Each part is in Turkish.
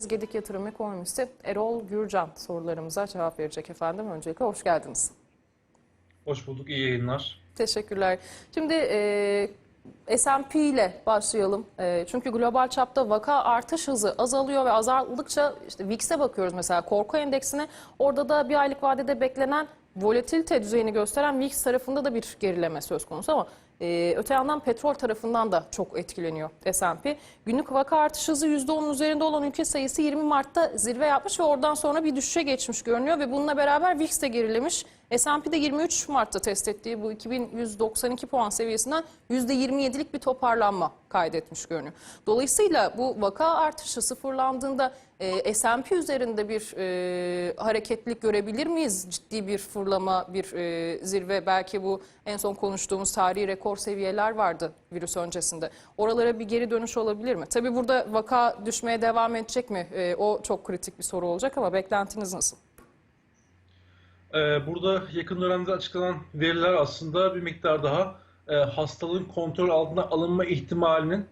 Gedik Yatırım Ekonomisti Erol Gürcan sorularımıza cevap verecek efendim. Öncelikle hoş geldiniz. Hoş bulduk, iyi yayınlar. Teşekkürler. Şimdi e, S&P ile başlayalım. E, çünkü global çapta vaka artış hızı azalıyor ve azaldıkça işte VIX'e bakıyoruz mesela korku endeksine. Orada da bir aylık vadede beklenen volatilite düzeyini gösteren VIX tarafında da bir gerileme söz konusu ama e, öte yandan petrol tarafından da çok etkileniyor S&P. Günlük vaka artış hızı %10'un üzerinde olan ülke sayısı 20 Mart'ta zirve yapmış ve oradan sonra bir düşüşe geçmiş görünüyor ve bununla beraber VIX de gerilemiş. S&P'de 23 Mart'ta test ettiği bu 2192 puan seviyesinden %27'lik bir toparlanma kaydetmiş görünüyor. Dolayısıyla bu vaka artışı sıfırlandığında e, S&P üzerinde bir e, hareketlilik görebilir miyiz? Ciddi bir fırlama, bir e, zirve belki bu en son konuştuğumuz tarihi rekor seviyeler vardı virüs öncesinde. Oralara bir geri dönüş olabilir mi? Tabii burada vaka düşmeye devam edecek mi? E, o çok kritik bir soru olacak ama beklentiniz nasıl? Ee, burada yakın dönemde açıklanan veriler aslında bir miktar daha e, hastalığın kontrol altına alınma ihtimalinin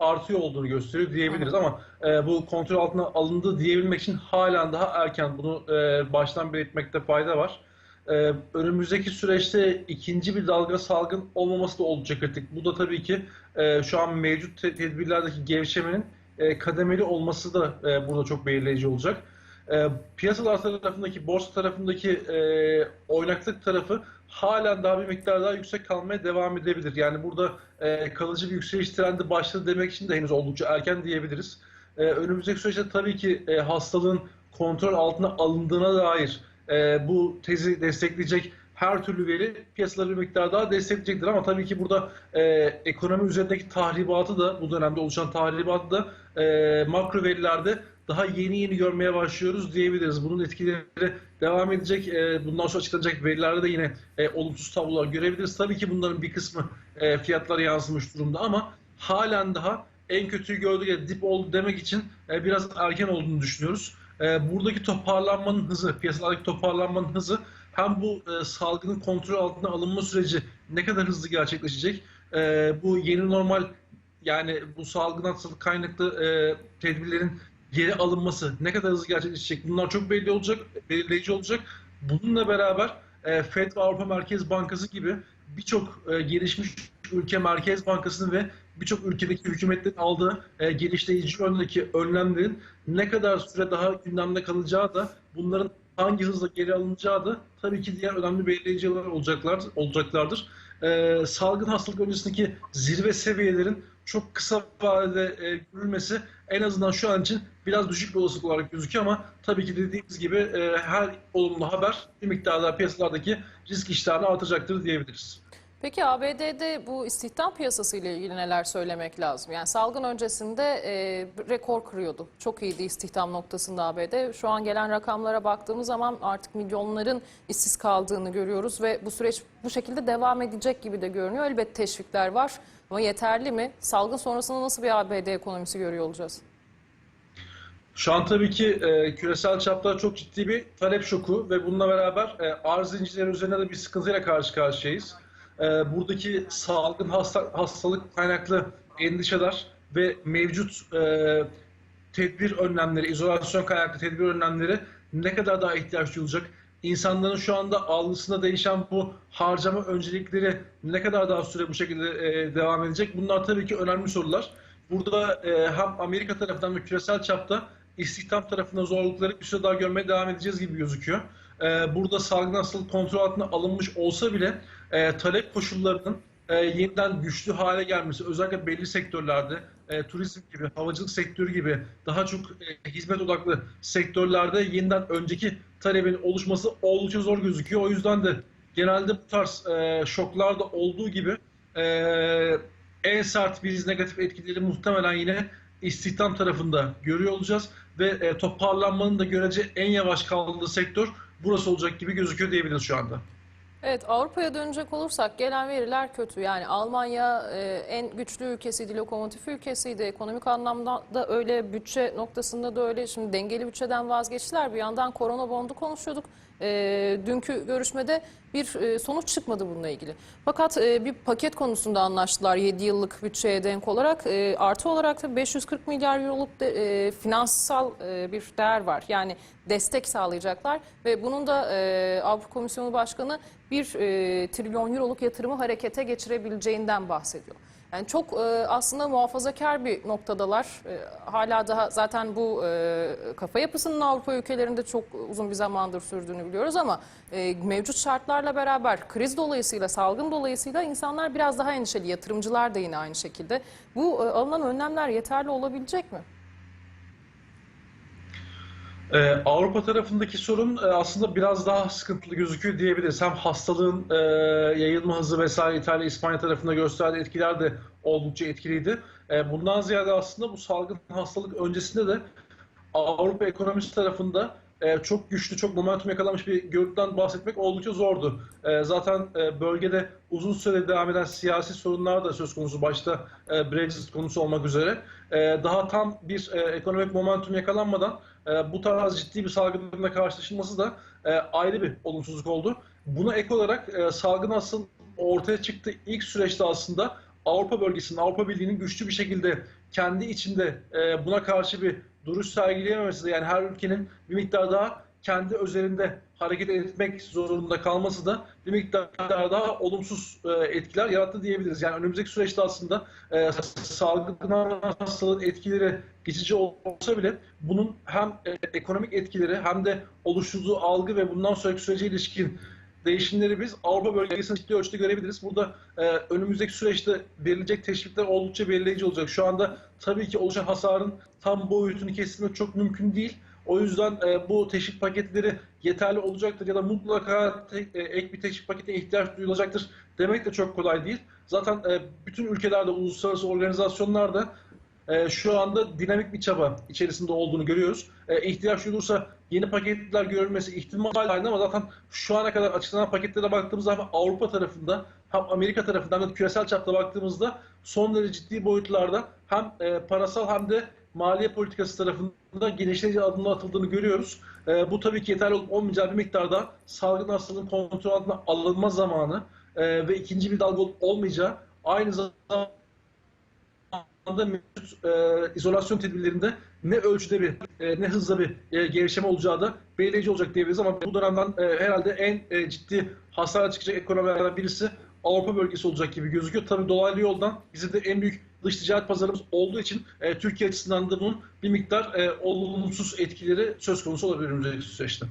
artıyor olduğunu gösteriyor diyebiliriz. Ama e, bu kontrol altına alındı diyebilmek için halen daha erken. Bunu e, baştan belirtmekte fayda var. Önümüzdeki süreçte ikinci bir dalga salgın olmaması da oldukça kritik. Bu da tabii ki şu an mevcut te- tedbirlerdeki gevşemenin kademeli olması da burada çok belirleyici olacak. E, piyasalar tarafındaki, borsa tarafındaki e, oynaklık tarafı halen daha bir miktar daha yüksek kalmaya devam edebilir. Yani burada e, kalıcı bir yükseliş trendi başladı demek için de henüz oldukça erken diyebiliriz. E, önümüzdeki süreçte tabii ki e, hastalığın kontrol altına alındığına dair e, bu tezi destekleyecek her türlü veri piyasaları bir miktar daha destekleyecektir. Ama tabii ki burada e, ekonomi üzerindeki tahribatı da bu dönemde oluşan tahribatı da e, makro verilerde daha yeni yeni görmeye başlıyoruz diyebiliriz. Bunun etkileri devam edecek. E, bundan sonra açıklanacak verilerde de yine e, olumsuz tablolar görebiliriz. Tabii ki bunların bir kısmı e, fiyatlara yansımış durumda ama halen daha en kötüyü gördük ya dip oldu demek için biraz erken olduğunu düşünüyoruz. Buradaki toparlanmanın hızı, piyasalardaki toparlanmanın hızı hem bu salgının kontrol altına alınma süreci ne kadar hızlı gerçekleşecek, bu yeni normal yani bu salgından kaynaklı e, tedbirlerin geri alınması ne kadar hızlı gerçekleşecek bunlar çok belli olacak, belirleyici olacak. Bununla beraber e, FED ve Avrupa Merkez Bankası gibi birçok e, gelişmiş ülke Merkez Bankası'nın ve birçok ülkedeki hükümetlerin aldığı e, geliştirici yöndeki önlemlerin ne kadar süre daha gündemde kalacağı da bunların hangi hızla geri alınacağı da tabii ki diğer önemli belirleyiciler olacaklar, olacaklardır. E, salgın hastalık öncesindeki zirve seviyelerin çok kısa vadede e, görülmesi en azından şu an için biraz düşük bir olasılık olarak gözüküyor ama tabii ki dediğimiz gibi e, her olumlu haber bir miktar daha piyasalardaki risk iştahını artacaktır diyebiliriz. Peki ABD'de bu istihdam piyasası ile ilgili neler söylemek lazım? Yani salgın öncesinde e, rekor kırıyordu. Çok iyiydi istihdam noktasında ABD. Şu an gelen rakamlara baktığımız zaman artık milyonların işsiz kaldığını görüyoruz ve bu süreç bu şekilde devam edecek gibi de görünüyor. Elbette teşvikler var ama yeterli mi? Salgın sonrasında nasıl bir ABD ekonomisi görüyor olacağız? Şu an tabii ki e, küresel çapta çok ciddi bir talep şoku ve bununla beraber e, arz zincirleri üzerinde de bir sıkıntıyla karşı karşıyayız. E, buradaki salgın hasta, hastalık kaynaklı endişeler ve mevcut e, tedbir önlemleri, izolasyon kaynaklı tedbir önlemleri ne kadar daha ihtiyaç duyulacak? İnsanların şu anda algısında değişen bu harcama öncelikleri ne kadar daha süre bu şekilde e, devam edecek? Bunlar tabii ki önemli sorular. Burada e, hem Amerika tarafından ve küresel çapta istihdam tarafında zorlukları bir süre daha görmeye devam edeceğiz gibi gözüküyor. E, burada salgın hastalık kontrol altına alınmış olsa bile e, talep koşullarının e, yeniden güçlü hale gelmesi, özellikle belli sektörlerde, e, turizm gibi, havacılık sektörü gibi daha çok e, hizmet odaklı sektörlerde yeniden önceki talebin oluşması oldukça zor gözüküyor. O yüzden de genelde bu tarz e, şoklarda olduğu gibi e, en sert biz negatif etkileri muhtemelen yine istihdam tarafında görüyor olacağız ve e, toparlanmanın da görece en yavaş kaldığı sektör burası olacak gibi gözüküyor diyebiliriz şu anda. Evet Avrupa'ya dönecek olursak gelen veriler kötü. Yani Almanya e, en güçlü ülkesiydi, lokomotif ülkesiydi. Ekonomik anlamda da öyle, bütçe noktasında da öyle. Şimdi dengeli bütçeden vazgeçtiler. Bir yandan korona bondu konuşuyorduk. E, dünkü görüşmede bir e, sonuç çıkmadı bununla ilgili. Fakat e, bir paket konusunda anlaştılar 7 yıllık bütçeye denk olarak. E, artı olarak da 540 milyar euroluk finansal bir değer var. Yani destek sağlayacaklar ve bunun da Avrupa Komisyonu Başkanı bir e, trilyon euroluk yatırımı harekete geçirebileceğinden bahsediyor. Yani çok e, aslında muhafazakar bir noktadalar. E, hala daha zaten bu e, kafa yapısının Avrupa ülkelerinde çok uzun bir zamandır sürdüğünü biliyoruz ama e, mevcut şartlarla beraber kriz dolayısıyla, salgın dolayısıyla insanlar biraz daha endişeli. Yatırımcılar da yine aynı şekilde. Bu e, alınan önlemler yeterli olabilecek mi? Ee, Avrupa tarafındaki sorun e, aslında biraz daha sıkıntılı gözüküyor diyebiliriz. Hem hastalığın e, yayılma hızı vesaire İtalya, İspanya tarafında gösterdiği etkiler de oldukça etkiliydi. E, bundan ziyade aslında bu salgın hastalık öncesinde de Avrupa ekonomisi tarafında e, çok güçlü, çok momentum yakalamış bir görüntüden bahsetmek oldukça zordu. E, zaten e, bölgede uzun süre devam eden siyasi sorunlar da söz konusu. Başta e, Brexit konusu olmak üzere. E, daha tam bir e, ekonomik momentum yakalanmadan e, bu tarz ciddi bir salgınla karşılaşılması da e, ayrı bir olumsuzluk oldu. Buna ek olarak e, salgın asıl ortaya çıktığı ilk süreçte aslında Avrupa bölgesinin, Avrupa Birliği'nin güçlü bir şekilde kendi içinde e, buna karşı bir duruş sergileyememesi de yani her ülkenin bir miktar daha kendi özelinde hareket etmek zorunda kalması da bir miktar daha olumsuz e, etkiler yarattı diyebiliriz. Yani önümüzdeki süreçte aslında e, salgın hastalığın etkileri geçici olsa bile bunun hem e, ekonomik etkileri hem de oluşturduğu algı ve bundan sonraki sürece ilişkin değişimleri biz Avrupa bölgesinde ciddi ölçüde görebiliriz. Burada e, önümüzdeki süreçte verilecek teşvikler oldukça belirleyici olacak. Şu anda tabii ki oluşan hasarın tam boyutunu kestirmek çok mümkün değil. O yüzden e, bu teşvik paketleri yeterli olacaktır ya da mutlaka te- e, ek bir teşvik paketine ihtiyaç duyulacaktır demek de çok kolay değil. Zaten e, bütün ülkelerde, uluslararası organizasyonlarda e, şu anda dinamik bir çaba içerisinde olduğunu görüyoruz. E, ihtiyaç duyulursa yeni paketler görülmesi ihtimal halinde ama zaten şu ana kadar açıklanan paketlere baktığımızda hem Avrupa tarafında hem Amerika tarafında hem küresel çapta baktığımızda son derece ciddi boyutlarda hem e, parasal hem de maliye politikası tarafında genişleyici adımlar atıldığını görüyoruz. E, bu tabii ki yeterli olup olmayacağı bir miktarda salgın hastalığın kontrol altına alınma zamanı e, ve ikinci bir dalga olup olmayacağı aynı zamanda anda mevcut e, izolasyon tedbirlerinde ne ölçüde bir e, ne hızla bir e, gevşeme olacağı da belirleyici olacak diyebiliriz ama bu dönemden e, herhalde en e, ciddi hasar çıkacak ekonomilerden birisi Avrupa bölgesi olacak gibi gözüküyor. Tabii dolaylı yoldan bizim de en büyük dış ticaret pazarımız olduğu için e, Türkiye açısından da bunun bir miktar e, olumsuz etkileri söz konusu olabilir önümüzdeki süreçte.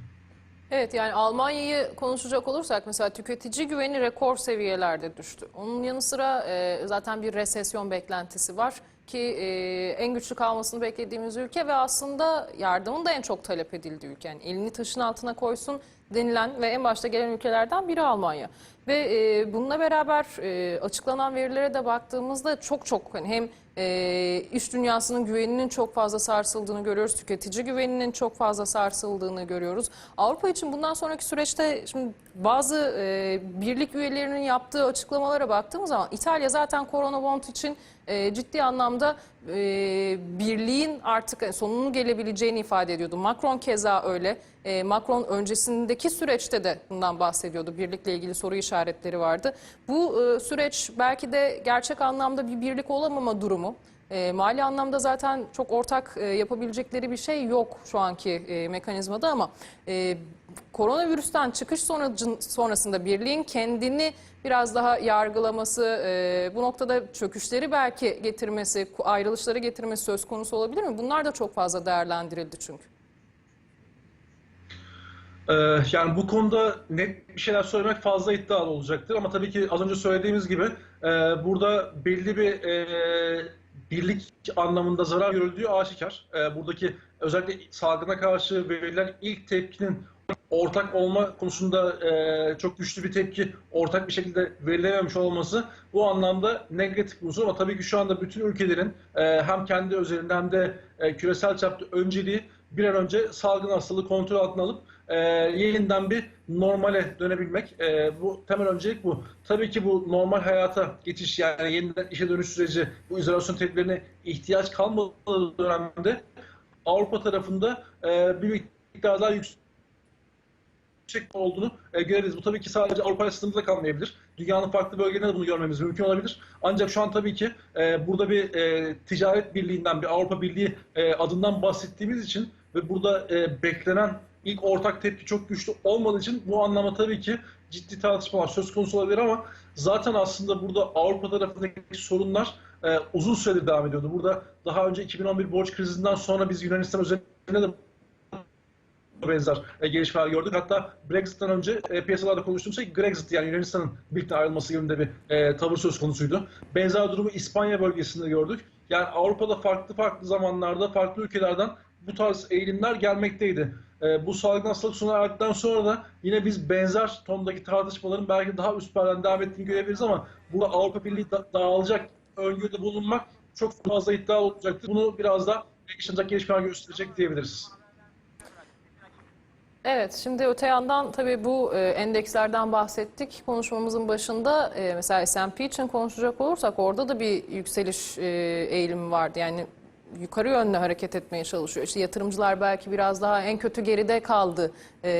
Evet yani Almanya'yı konuşacak olursak mesela tüketici güveni rekor seviyelerde düştü. Onun yanı sıra e, zaten bir resesyon beklentisi var ki e, en güçlü kalmasını beklediğimiz ülke ve aslında yardımın da en çok talep edildiği ülke. Yani elini taşın altına koysun denilen ve en başta gelen ülkelerden biri Almanya. Ve e, bununla beraber e, açıklanan verilere de baktığımızda çok çok hani hem e, iş dünyasının güveninin çok fazla sarsıldığını görüyoruz. Tüketici güveninin çok fazla sarsıldığını görüyoruz. Avrupa için bundan sonraki süreçte şimdi bazı e, birlik üyelerinin yaptığı açıklamalara baktığımız zaman İtalya zaten korona için e, ciddi anlamda e, birliğin artık sonunun gelebileceğini ifade ediyordu. Macron keza öyle. E, Macron öncesindeki süreçte de bundan bahsediyordu. Birlikle ilgili soru işaretleri vardı. Bu e, süreç belki de gerçek anlamda bir birlik olamama durumu. E, mali anlamda zaten çok ortak e, yapabilecekleri bir şey yok şu anki e, mekanizmada ama e, koronavirüsten çıkış sonracın, sonrasında birliğin kendini biraz daha yargılaması, e, bu noktada çöküşleri belki getirmesi, ayrılışları getirmesi söz konusu olabilir mi? Bunlar da çok fazla değerlendirildi çünkü. Ee, yani bu konuda net bir şeyler söylemek fazla iddialı olacaktır ama tabii ki az önce söylediğimiz gibi e, burada belli bir e, birlik anlamında zarar görüldüğü aşikar. E, buradaki özellikle salgına karşı verilen ilk tepkinin ortak olma konusunda e, çok güçlü bir tepki ortak bir şekilde verilememiş olması bu anlamda negatif unsur ama tabii ki şu anda bütün ülkelerin e, hem kendi özelinde hem de e, küresel çapta önceliği bir an önce salgın hastalığı kontrol altına alıp e, yeniden bir normale dönebilmek. E, bu temel öncelik bu. Tabii ki bu normal hayata geçiş yani yeniden işe dönüş süreci bu izolasyon tedbirlerine ihtiyaç kalmadığı dönemde Avrupa tarafında e, bir miktar daha yüksek olduğunu e, görebiliriz. Bu tabii ki sadece Avrupa sınırında kalmayabilir. Dünyanın farklı bölgelerinde de bunu görmemiz mümkün olabilir. Ancak şu an tabii ki e, burada bir e, ticaret birliğinden, bir Avrupa Birliği e, adından bahsettiğimiz için ve burada e, beklenen ilk ortak tepki çok güçlü olmadığı için bu anlamda tabii ki ciddi tartışmalar söz konusu olabilir ama zaten aslında burada Avrupa tarafındaki sorunlar e, uzun süredir devam ediyordu. Burada daha önce 2011 borç krizinden sonra biz Yunanistan üzerinde de benzer e, gelişmeler gördük. Hatta Brexit'ten önce e, piyasalarda konuştuğumuz şey Grexit yani Yunanistan'ın birlikte ayrılması yönünde bir e, tavır söz konusuydu. Benzer durumu İspanya bölgesinde gördük. Yani Avrupa'da farklı farklı zamanlarda farklı ülkelerden bu tarz eğilimler gelmekteydi. E, bu salgın hastalık sona erdikten sonra da yine biz benzer tondaki tartışmaların belki daha üst perdeden devam ettiğini görebiliriz ama burada Avrupa Birliği da, dağılacak öngörüde bulunmak çok fazla iddia olacaktır. Bunu biraz da yaşanacak gelişmeler gösterecek diyebiliriz. Evet, şimdi öte yandan tabii bu e, endekslerden bahsettik konuşmamızın başında. E, mesela S&P için konuşacak olursak orada da bir yükseliş e, eğilimi vardı. Yani yukarı yönlü hareket etmeye çalışıyor. İşte yatırımcılar belki biraz daha en kötü geride kaldı e,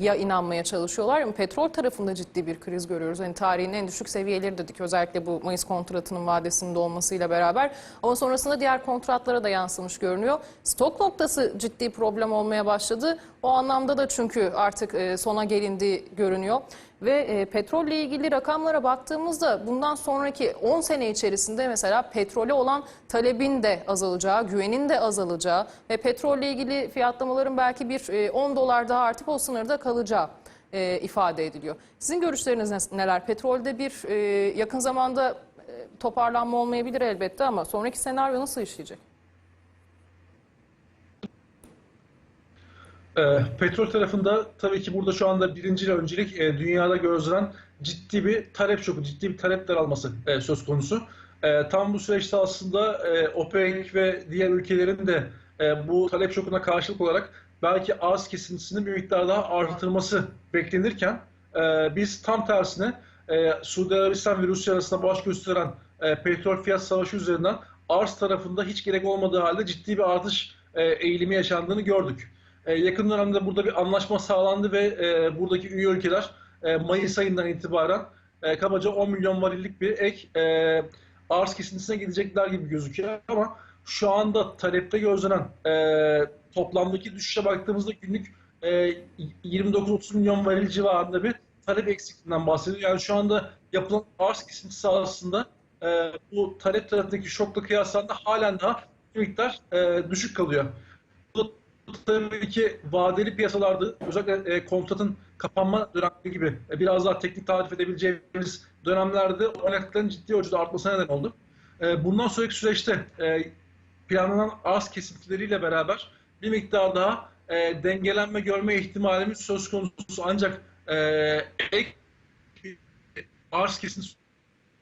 ya inanmaya çalışıyorlar. Ama petrol tarafında ciddi bir kriz görüyoruz. Hani tarihin en düşük seviyeleri dedik özellikle bu Mayıs kontratının vadesinde olmasıyla beraber. Ama sonrasında diğer kontratlara da yansımış görünüyor. Stok noktası ciddi problem olmaya başladı. O anlamda da çünkü artık e, sona gelindiği görünüyor. Ve e, petrolle ilgili rakamlara baktığımızda bundan sonraki 10 sene içerisinde mesela petrole olan talebin de azalacağı, güvenin de azalacağı ve petrolle ilgili fiyatlamaların belki bir e, 10 dolar daha artıp o sınırda kalacağı e, ifade ediliyor. Sizin görüşleriniz ne- neler? Petrolde bir e, yakın zamanda e, toparlanma olmayabilir elbette ama sonraki senaryo nasıl işleyecek? Petrol tarafında tabii ki burada şu anda birinci öncelik e, dünyada gözlenen ciddi bir talep şoku, ciddi bir talep daralması e, söz konusu. E, tam bu süreçte aslında e, OPEC ve diğer ülkelerin de e, bu talep şokuna karşılık olarak belki arz kesintisini bir miktar daha artırması beklenirken e, biz tam tersine e, Suudi Arabistan ve Rusya arasında baş gösteren e, petrol fiyat savaşı üzerinden arz tarafında hiç gerek olmadığı halde ciddi bir artış e, eğilimi yaşandığını gördük. E, yakın dönemde burada bir anlaşma sağlandı ve e, buradaki üye ülkeler e, Mayıs ayından itibaren e, kabaca 10 milyon varillik bir ek e, arz kesintisine gidecekler gibi gözüküyor ama şu anda talepte gözlenen e, toplamdaki düşüşe baktığımızda günlük e, 29-30 milyon varil civarında bir talep eksikliğinden bahsediyor. Yani şu anda yapılan arz kesintisi aslında e, bu talep tarafındaki şokla kıyaslandığında halen daha miktar e, düşük kalıyor. Tabii ki vadeli piyasalarda özellikle e, kontratın kapanma dönemleri gibi e, biraz daha teknik tarif edebileceğimiz dönemlerde oynaklıkların ciddi ölçüde artmasına neden oldu. E, bundan sonraki süreçte e, planlanan arz kesintileriyle beraber bir miktar daha e, dengelenme görme ihtimalimiz söz konusu. Ancak e, ek arz kesintisi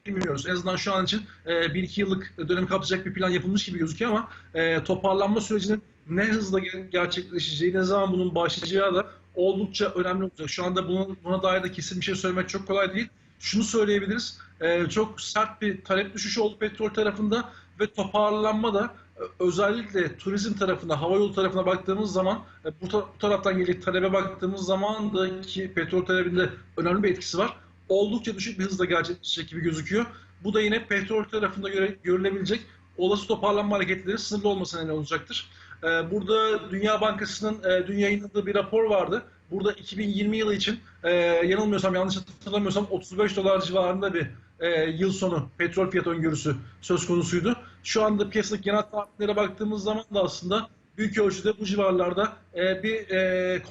bilmiyoruz. En azından şu an için e, bir iki yıllık dönemi kapsayacak bir plan yapılmış gibi gözüküyor ama e, toparlanma sürecinin ne hızla ger- gerçekleşeceği, ne zaman bunun başlayacağı da oldukça önemli olacak. Şu anda bunun, buna dair de kesin bir şey söylemek çok kolay değil. Şunu söyleyebiliriz, e, çok sert bir talep düşüşü oldu petrol tarafında ve toparlanma da e, özellikle turizm tarafına, havayolu tarafına baktığımız zaman e, bu, ta- bu taraftan gelecek talebe baktığımız zaman da ki petrol talebinde önemli bir etkisi var oldukça düşük bir hızla gerçekleşecek gibi gözüküyor. Bu da yine petrol tarafında göre, görülebilecek olası toparlanma hareketleri sınırlı olmasına neden olacaktır. Ee, burada Dünya Bankası'nın e, dün yayınladığı bir rapor vardı. Burada 2020 yılı için e, yanılmıyorsam yanlış hatırlamıyorsam 35 dolar civarında bir e, yıl sonu petrol fiyat öngörüsü söz konusuydu. Şu anda piyasadaki genel tahminlere baktığımız zaman da aslında büyük ölçüde bu civarlarda bir e,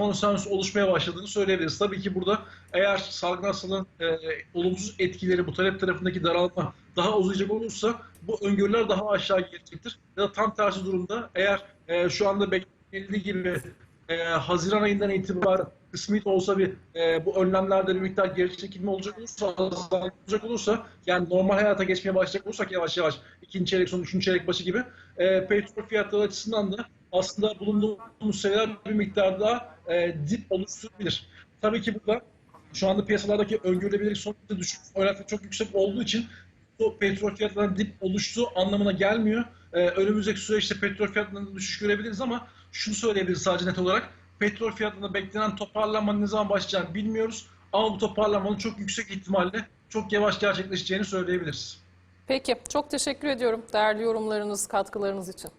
oluşmaya başladığını söyleyebiliriz. Tabii ki burada eğer salgın hastalığın olumsuz etkileri bu talep tarafındaki daralma daha uzayacak olursa bu öngörüler daha aşağı gelecektir. Ya da tam tersi durumda eğer e, şu anda beklenildiği gibi e, Haziran ayından itibaren kısmi de olsa bir e, bu önlemlerde bir miktar geri çekilme olacak olursa, azalacak olursa yani normal hayata geçmeye başlayacak olursak yavaş yavaş ikinci çeyrek sonu, üçüncü çeyrek başı gibi e, petrol fiyatları açısından da aslında bulunduğumuz seviyeler bir miktar daha e, dip oluşturabilir. Tabii ki burada şu anda piyasalardaki öngörülebilir sonuçta düşük, oynaklık çok yüksek olduğu için bu petrol fiyatlarının dip oluştuğu anlamına gelmiyor. Ee, önümüzdeki süreçte petrol fiyatlarında düşüş görebiliriz ama şunu söyleyebiliriz sadece net olarak. petrol fiyatında beklenen toparlanmanın ne zaman başlayacağını bilmiyoruz. Ama bu toparlanmanın çok yüksek ihtimalle çok yavaş gerçekleşeceğini söyleyebiliriz. Peki, çok teşekkür ediyorum değerli yorumlarınız, katkılarınız için.